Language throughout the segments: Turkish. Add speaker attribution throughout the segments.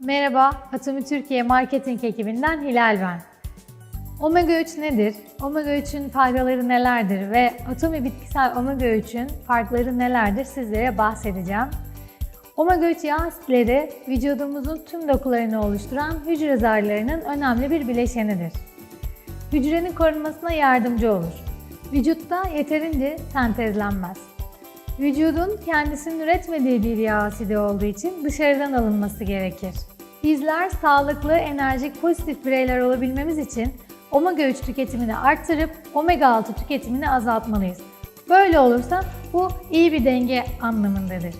Speaker 1: Merhaba, Atomi Türkiye Marketing ekibinden Hilal ben. Omega 3 nedir? Omega 3'ün faydaları nelerdir ve Atomi bitkisel Omega 3'ün farkları nelerdir sizlere bahsedeceğim. Omega 3 yağ asitleri vücudumuzun tüm dokularını oluşturan hücre zarlarının önemli bir bileşenidir. Hücrenin korunmasına yardımcı olur. Vücutta yeterince sentezlenmez. Vücudun kendisinin üretmediği bir yağ asidi olduğu için dışarıdan alınması gerekir. Bizler sağlıklı, enerjik, pozitif bireyler olabilmemiz için omega 3 tüketimini arttırıp omega 6 tüketimini azaltmalıyız. Böyle olursa bu iyi bir denge anlamındadır.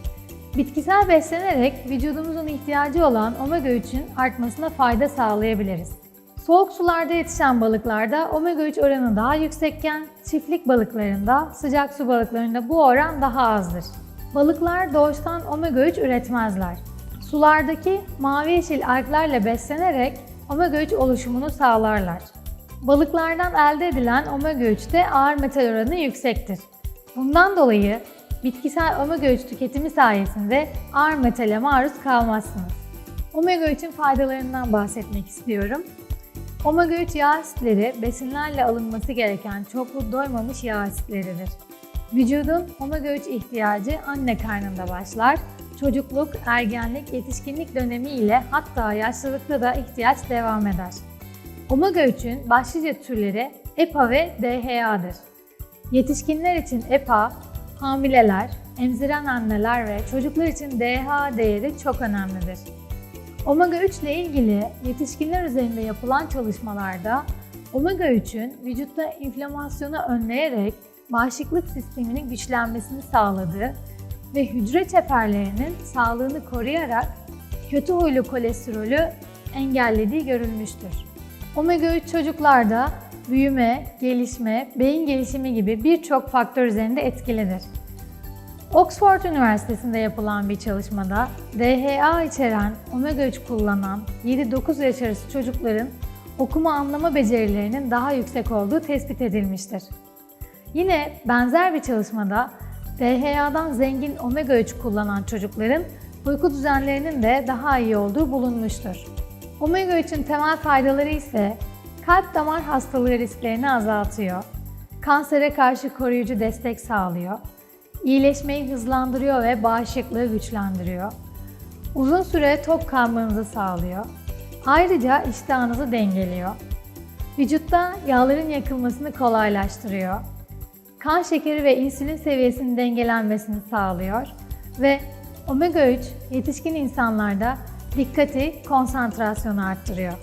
Speaker 1: Bitkisel beslenerek vücudumuzun ihtiyacı olan omega 3'ün artmasına fayda sağlayabiliriz. Soğuk sularda yetişen balıklarda omega 3 oranı daha yüksekken çiftlik balıklarında, sıcak su balıklarında bu oran daha azdır. Balıklar doğuştan omega 3 üretmezler. Sulardaki mavi yeşil alglerle beslenerek omega 3 oluşumunu sağlarlar. Balıklardan elde edilen omega 3'te ağır metal oranı yüksektir. Bundan dolayı bitkisel omega 3 tüketimi sayesinde ağır metale maruz kalmazsınız. Omega 3'ün faydalarından bahsetmek istiyorum. Omega 3 yağ asitleri besinlerle alınması gereken çoklu doymamış yağ asitleridir. Vücudun omega 3 ihtiyacı anne karnında başlar. Çocukluk, ergenlik, yetişkinlik dönemi ile hatta yaşlılıkta da ihtiyaç devam eder. Omega 3'ün başlıca türleri EPA ve DHA'dır. Yetişkinler için EPA, hamileler, emziren anneler ve çocuklar için DHA değeri çok önemlidir. Omega 3 ile ilgili yetişkinler üzerinde yapılan çalışmalarda omega 3'ün vücutta inflamasyonu önleyerek bağışıklık sisteminin güçlenmesini sağladığı ve hücre çeperlerinin sağlığını koruyarak kötü huylu kolesterolü engellediği görülmüştür. Omega 3 çocuklarda büyüme, gelişme, beyin gelişimi gibi birçok faktör üzerinde etkilidir. Oxford Üniversitesi'nde yapılan bir çalışmada DHA içeren omega 3 kullanan 7-9 yaş arası çocukların okuma anlama becerilerinin daha yüksek olduğu tespit edilmiştir. Yine benzer bir çalışmada DHA'dan zengin omega 3 kullanan çocukların uyku düzenlerinin de daha iyi olduğu bulunmuştur. Omega 3'ün temel faydaları ise kalp damar hastalığı risklerini azaltıyor, kansere karşı koruyucu destek sağlıyor, iyileşmeyi hızlandırıyor ve bağışıklığı güçlendiriyor. Uzun süre tok kalmanızı sağlıyor. Ayrıca iştahınızı dengeliyor. Vücutta yağların yakılmasını kolaylaştırıyor. Kan şekeri ve insülin seviyesinin dengelenmesini sağlıyor ve omega 3 yetişkin insanlarda dikkati, konsantrasyonu arttırıyor.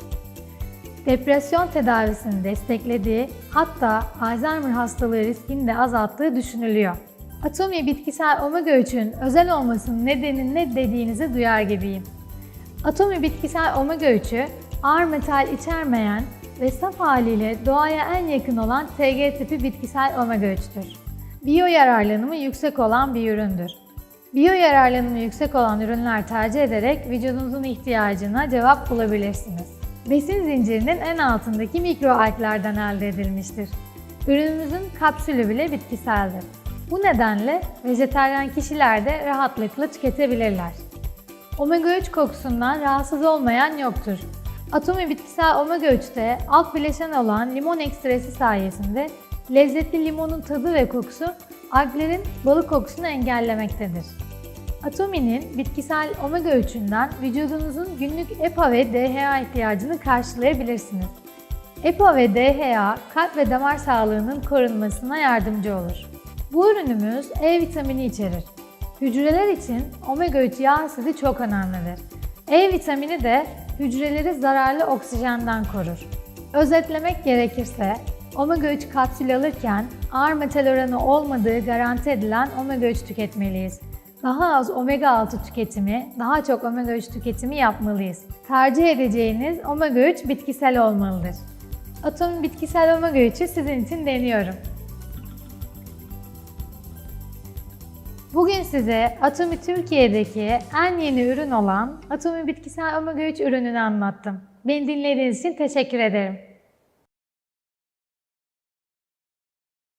Speaker 1: Depresyon tedavisini desteklediği, hatta Alzheimer hastalığı riskini de azalttığı düşünülüyor. Atomi bitkisel omega 3'ün özel olmasının nedeni ne dediğinizi duyar gibiyim. Atomi bitkisel omega 3'ü ağır metal içermeyen ve saf haliyle doğaya en yakın olan TG tipi bitkisel omega 3'tür. Biyo yararlanımı yüksek olan bir üründür. Biyo yararlanımı yüksek olan ürünler tercih ederek vücudunuzun ihtiyacına cevap bulabilirsiniz. Besin zincirinin en altındaki mikroalglerden elde edilmiştir. Ürünümüzün kapsülü bile bitkiseldir. Bu nedenle vejetaryen kişiler de rahatlıkla tüketebilirler. Omega 3 kokusundan rahatsız olmayan yoktur. Atomi bitkisel omega 3'te alt bileşen olan limon ekstresi sayesinde lezzetli limonun tadı ve kokusu alglerin balık kokusunu engellemektedir. Atomi'nin bitkisel omega 3'ünden vücudunuzun günlük EPA ve DHA ihtiyacını karşılayabilirsiniz. EPA ve DHA kalp ve damar sağlığının korunmasına yardımcı olur. Bu ürünümüz E vitamini içerir. Hücreler için omega 3 yağ asidi çok önemlidir. E vitamini de hücreleri zararlı oksijenden korur. Özetlemek gerekirse omega 3 kapsül alırken ağır metal oranı olmadığı garanti edilen omega 3 tüketmeliyiz. Daha az omega 6 tüketimi, daha çok omega 3 tüketimi yapmalıyız. Tercih edeceğiniz omega 3 bitkisel olmalıdır. Atom bitkisel omega 3'ü sizin için deniyorum. Bugün size Atomi Türkiye'deki en yeni ürün olan Atomi Bitkisel Omega 3 ürününü anlattım. Beni dinlediğiniz için teşekkür ederim.